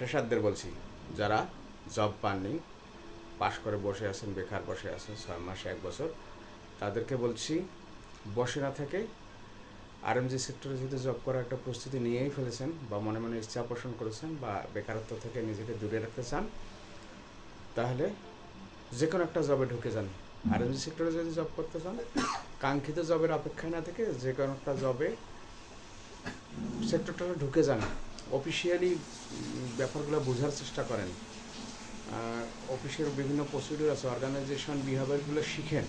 ফ্রেশারদের বলছি, যারা জব পাননি, পাশ করে বসে আছেন, বেকার বসে আছেন, ছয় মাস এক বছর, তাদেরকে বলছি, বসে না থেকে আরএমজি সেক্টরে যদি জব করার একটা প্রস্তুতি নিয়েই ফেলেছেন বা মনে মনে ইচ্ছা পোষণ করেছেন বা বেকারত্ব থেকে নিজেকে দূরে রাখতে চান, তাহলে যে কোনো একটা জবে ঢুকে যান। আরএমজি সেক্টরে যদি জব করতে চান, কাঙ্ক্ষিত জবের অপেক্ষায় না থেকে যে কোনো একটা জবে সেক্টরটাতে ঢুকে যান। অফিসিয়ালি ব্যাপারগুলো বোঝার চেষ্টা করেন। অফিসের বিভিন্ন প্রসিডিউর আছে অর্গানাইজেশন বিহেভিয়ারগুলো শিখেন।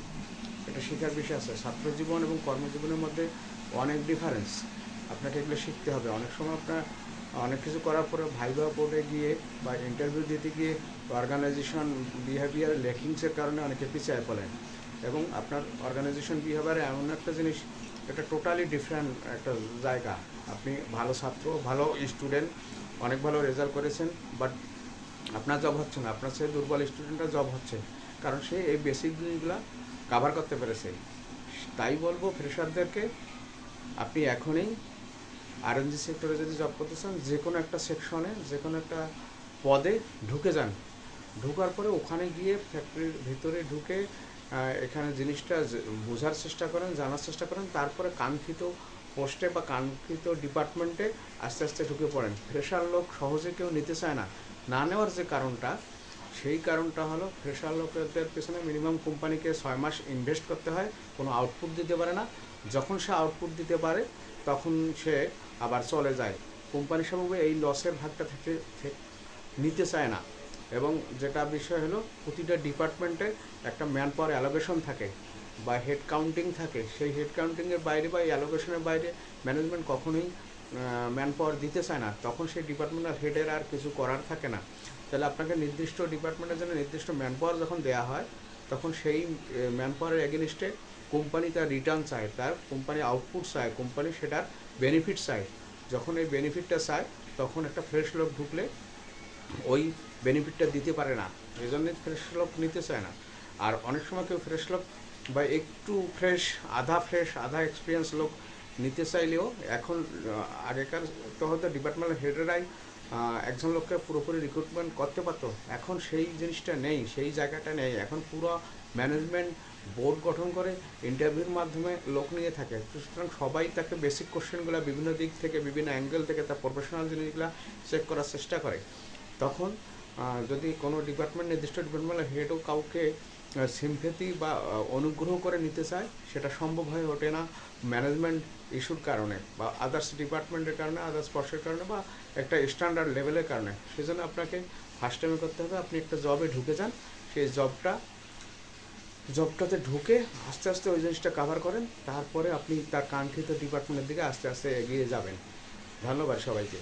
এটা শেখার বিষয় আছে। ছাত্র জীবন এবং কর্মজীবনের মধ্যে অনেক ডিফারেন্স আপনাকে এগুলো শিখতে হবে। অনেক সময় আপনার অনেক কিছু করার পরে ভাইবা বোর্ডে গিয়ে বা ইন্টারভিউ দিতে গিয়ে অর্গানাইজেশন বিহেভিয়ার লেকিংসের কারণে অনেকে পিছিয়ে পড়েন। এবং আপনার অর্গানাইজেশন বিহেভিয়ারে এমন একটা জিনিস এটা টোটালি ডিফারেন্ট একটা জায়গা। আপনি ভালো ছাত্র, ভালো স্টুডেন্ট অনেক ভালো রেজাল্ট করেছেন বাট আপনার জব হচ্ছে না। আপনার সেই দুর্বল স্টুডেন্টরা জব হচ্ছে। কারণ সে এই বেসিক জিনিসগুলো কাভার করতে পেরেছে। তাই বলব ফ্রেশারদেরকে আপনি এখনই আরএনজি সেক্টরে যদি জব করতে চান যে কোনো একটা সেকশনে যে কোনো একটা পদে ঢুকে যান। ঢুকার পরে ওখানে গিয়ে ফ্যাক্টরির ভিতরে ঢুকে এখানে জিনিসটা বোঝার চেষ্টা করেন, জানার চেষ্টা করেন, তারপরে কাঙ্ক্ষিত পোস্টে বা কাঙ্ক্ষিত ডিপার্টমেন্টে আস্তে আস্তে ঢুকে পড়েন। ফ্রেশার লোক সহজে কেউ নিতে চায় না। না নেওয়ার যে কারণটা, সেই কারণটা হলো ফ্রেশার লোকদের পেছনে মিনিমাম কোম্পানিকে ছয় মাস ইনভেস্ট করতে হয়, কোনো আউটপুট দিতে পারে না। যখন সে আউটপুট দিতে পারে, তখন সে আবার চলে যায়। কোম্পানি স্বভাবে এই লসের ভাগটা থেকে নিতে চায় না। এবং যেটা বিষয় হলো, প্রতিটা ডিপার্টমেন্টে একটা ম্যান পাওয়ার অ্যালোকেশন থাকে বা হেড কাউন্টিং থাকে। সেই হেড কাউন্টিংয়ের বাইরে বা অ্যালোকেশনের বাইরে ম্যানেজমেন্ট কখনোই ম্যান পাওয়ার দিতে চায় না। তখন সেই ডিপার্টমেন্টের হেডের আর কিছু করার থাকে না। তাহলে আপনাকে নির্দিষ্ট ডিপার্টমেন্টের জন্য নির্দিষ্ট ম্যান পাওয়ার যখন দেওয়া হয়, তখন সেই ম্যান পাওয়ারের এগেনিস্টে কোম্পানি তার রিটার্ন চায়, তার কোম্পানি আউটপুট চায় কোম্পানি সেটার বেনিফিট চায়। যখন এই বেনিফিটটা চায়, তখন একটা ফ্রেশ লোক ঢুকলে ওই বেনিফিটটা দিতে পারে না। এই জন্যই ফ্রেশ লোক নিতে চায় না। আর অনেক সময় কেউ ফ্রেশ লোক বা একটু ফ্রেশ আধা ফ্রেশ আধা এক্সপিরিয়েন্স লোক নিতে চাইলেও এখন আগেকার তো হয়তো ডিপার্টমেন্টের হেডেরাই একজন লোককে পুরোপুরি রিক্রুটমেন্ট করতে পারতো। এখন সেই জিনিসটা নেই, সেই জায়গাটা নেই। এখন পুরো ম্যানেজমেন্ট বোর্ড গঠন করে ইন্টারভিউর মাধ্যমে লোক নিয়ে থাকে। সুতরাং সবাই তাকে বেসিক কোশ্চেনগুলো বিভিন্ন দিক থেকে, বিভিন্ন অ্যাঙ্গেল থেকে, তার প্রফেশনাল জিনিসগুলো চেক করার চেষ্টা করে। তখন যদি কোনো ডিপার্টমেন্ট নির্দিষ্ট ডিপার্টমেন্টের হেডও কাউকে সিম্পেথি বা অনুগ্রহ করে নিতে চায়, সেটা সম্ভব হয়ে ওঠে না ম্যানেজমেন্ট ইস্যুর কারণে বা আদার্স ডিপার্টমেন্টের কারণে আদার্স পর্সের কারণে বা একটা স্ট্যান্ডার্ড লেভেলের কারণে। সেজন্য আপনাকে ফার্স্ট টাইমে করতে হবে, আপনি একটা জবে ঢুকে যান, সেই জবটা জবটাতে ঢুকে আস্তে আস্তে ওই জিনিসটা কাভার করেন, তারপরে আপনি তার কাঙ্ক্ষিত ডিপার্টমেন্টের দিকে আস্তে আস্তে এগিয়ে যাবেন। ধন্যবাদ সবাইকে।